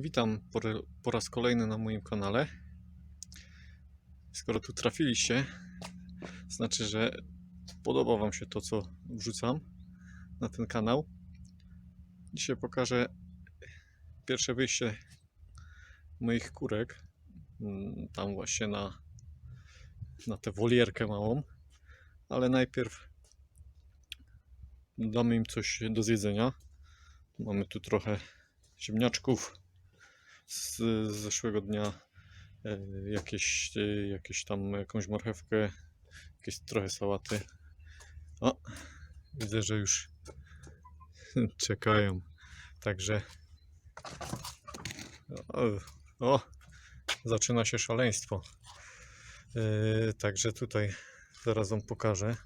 Witam po, raz kolejny na moim kanale. Skoro tu trafiliście, znaczy, że podoba Wam się to, co wrzucam na ten kanał. Dzisiaj pokażę pierwsze wyjście moich kurek. mm, Tam właśnie na, na tę wolierkę małą. Ale najpierw damy im coś do zjedzenia. Mamy tu trochę ziemniaczków z, zeszłego dnia, e, jakieś, e, jakieś tam jakąś marchewkę, jakieś trochę sałaty. O, widzę, że już czekają. Także o, o zaczyna się szaleństwo. E, Także tutaj zaraz wam pokażę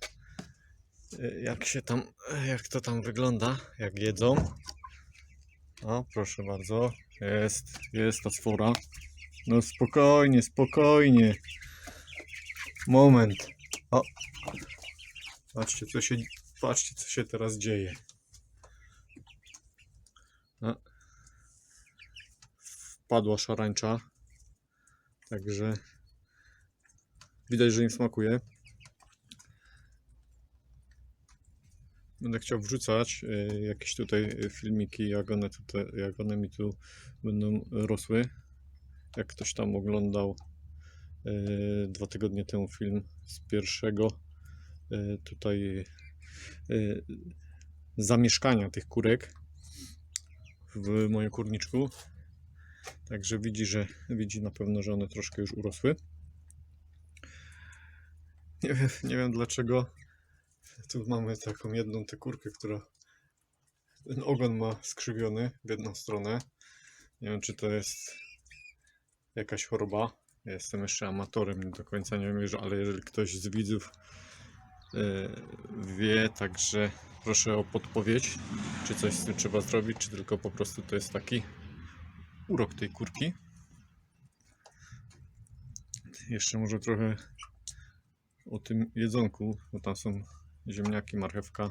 jak się tam, jak to tam wygląda, jak jedzą. O, proszę bardzo. Jest, jest ta sfora. No spokojnie, spokojnie. Moment. O. Patrzcie, co się, patrzcie, co się teraz dzieje. No. Wpadła szarańcza. Także widać, że im smakuje. Będę chciał wrzucać e, jakieś tutaj e, filmiki, jak one, tutaj, jak one mi tu będą rosły. Jak ktoś tam oglądał e, dwa tygodnie temu film z pierwszego tutaj zamieszkania tych kurek w moim kurniczku. Także widzi, że widzi na pewno, że one troszkę już urosły. Nie wiem, nie wiem dlaczego tu mamy taką jedną tę kurkę, która ten ogon ma skrzywiony w jedną stronę. Nie wiem, czy to jest jakaś choroba. Ja jestem jeszcze amatorem, do końca nie wiem, ale jeżeli ktoś z widzów e, wie, także proszę o podpowiedź, czy coś z tym trzeba zrobić, czy tylko po prostu to jest taki urok tej kurki. Jeszcze może trochę o tym jedzonku, bo tam są ziemniaki, marchewka.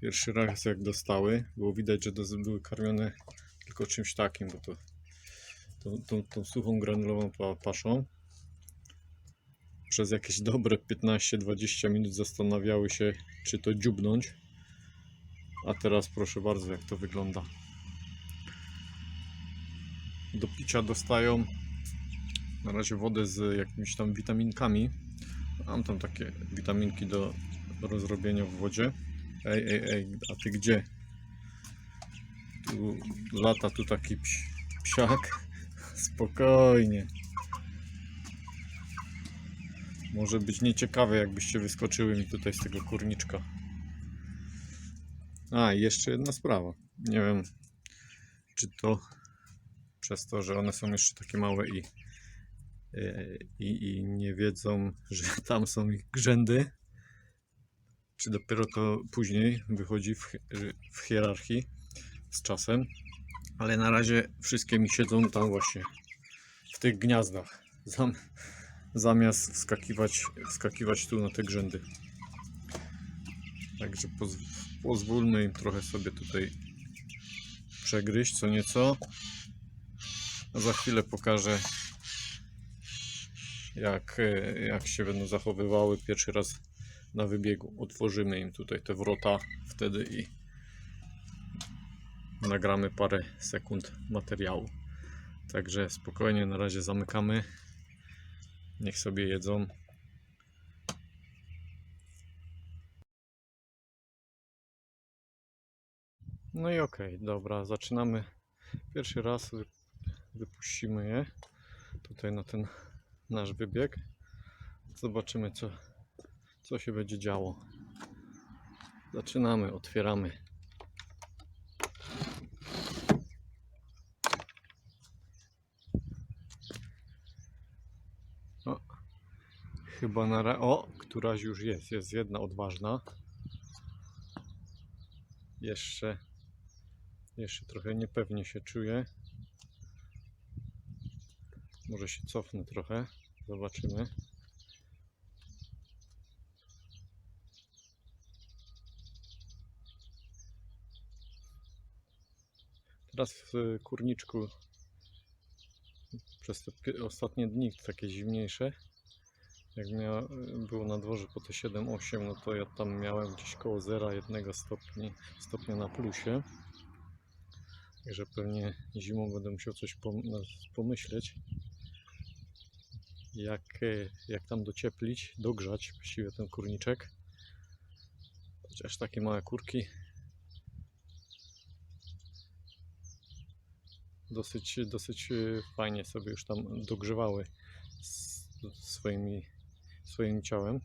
Pierwszy raz jak dostały, było widać, że były karmione tylko czymś takim, bo to tą, tą, tą suchą granulową pa- paszą. Przez jakieś dobre 15-20 minut zastanawiały się, czy to dziubnąć. A teraz proszę bardzo, jak to wygląda. Do picia dostają na razie wodę z jakimiś tam witaminkami. Mam tam takie witaminki do rozrobienia w wodzie. Ej, ej, ej, a ty gdzie? Tu lata tu taki ps psiak. Spokojnie. Może być nieciekawe, jakbyście wyskoczyły mi tutaj z tego kurniczka. A, i jeszcze jedna sprawa. Nie wiem, czy to przez to, że one są jeszcze takie małe i, i, i nie wiedzą, że tam są ich grzędy, czy dopiero to później wychodzi w, hi- w hierarchii z czasem. Ale na razie wszystkie mi siedzą tam właśnie w tych gniazdach. Zam, zamiast wskakiwać, wskakiwać tu na te grzędy. Także poz, pozwólmy im trochę sobie tutaj przegryźć co nieco. Za chwilę pokażę jak, jak się będą zachowywały pierwszy raz na wybiegu. Otworzymy im tutaj te wrota wtedy i nagramy parę sekund materiału. Także spokojnie na razie zamykamy. Niech sobie jedzą. No i okej, dobra, zaczynamy. Pierwszy raz wy- wypuścimy je tutaj na ten nasz wybieg. Zobaczymy co, co się będzie działo. Zaczynamy, otwieramy. O, chyba na ra... O, któraś już jest. Jest jedna odważna. Jeszcze, jeszcze trochę niepewnie się czuję. Może się cofnę trochę. Zobaczymy. Teraz w kurniczku przez te ostatnie dni takie zimniejsze, jak mia, było na dworze po te 7-8, no to ja tam miałem gdzieś koło 0,1 stopni, stopnia na plusie. Także pewnie zimą będę musiał coś na- pomyśleć. Jak, e, jak tam docieplić, dogrzać właściwie ten kurniczek. Chociaż takie małe kurki dosyć, dosyć e, fajnie sobie już tam dogrzewały swoimi, swoim ciałem.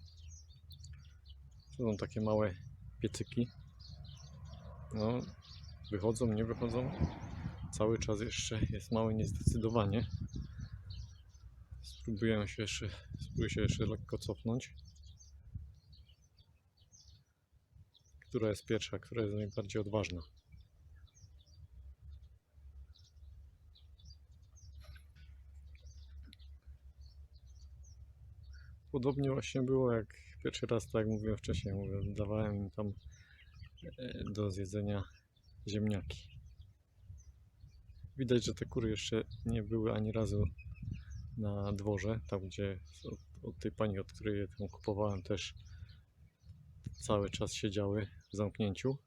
To są takie małe piecyki. No, wychodzą, nie wychodzą. Cały czas jeszcze jest małe niezdecydowanie. Spróbuję się jeszcze, spróbuję się jeszcze lekko cofnąć. Która jest pierwsza, która jest najbardziej odważna? Podobnie właśnie było jak pierwszy raz, tak jak mówiłem wcześniej, mówię, dawałem im tam e, do zjedzenia ziemniaki. Widać, że te kury jeszcze nie były ani razu na dworze, tam gdzie od, od tej pani, od której je tam kupowałem też cały czas siedziały w zamknięciu.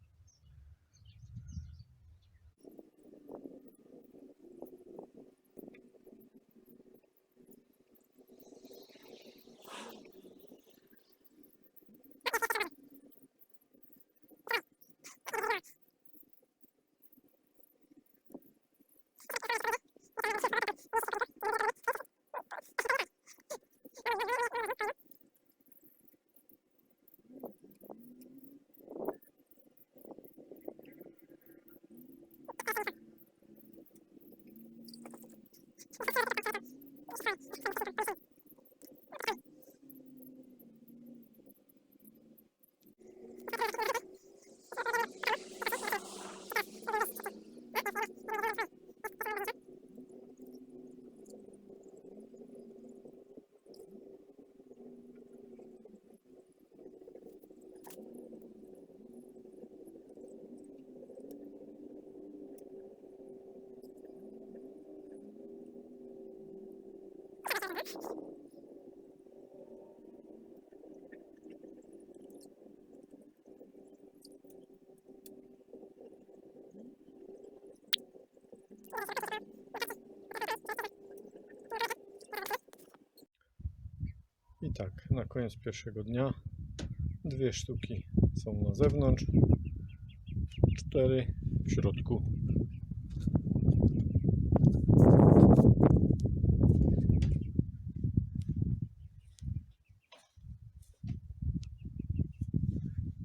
I tak, na koniec pierwszego dnia dwie sztuki są na zewnątrz, cztery w środku.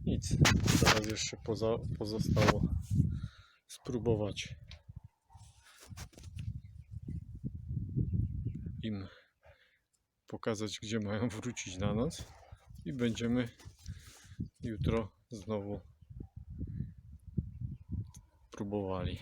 Nic, teraz jeszcze poza, pozostało spróbować im pokazać, gdzie mają wrócić na noc i będziemy jutro znowu próbowali.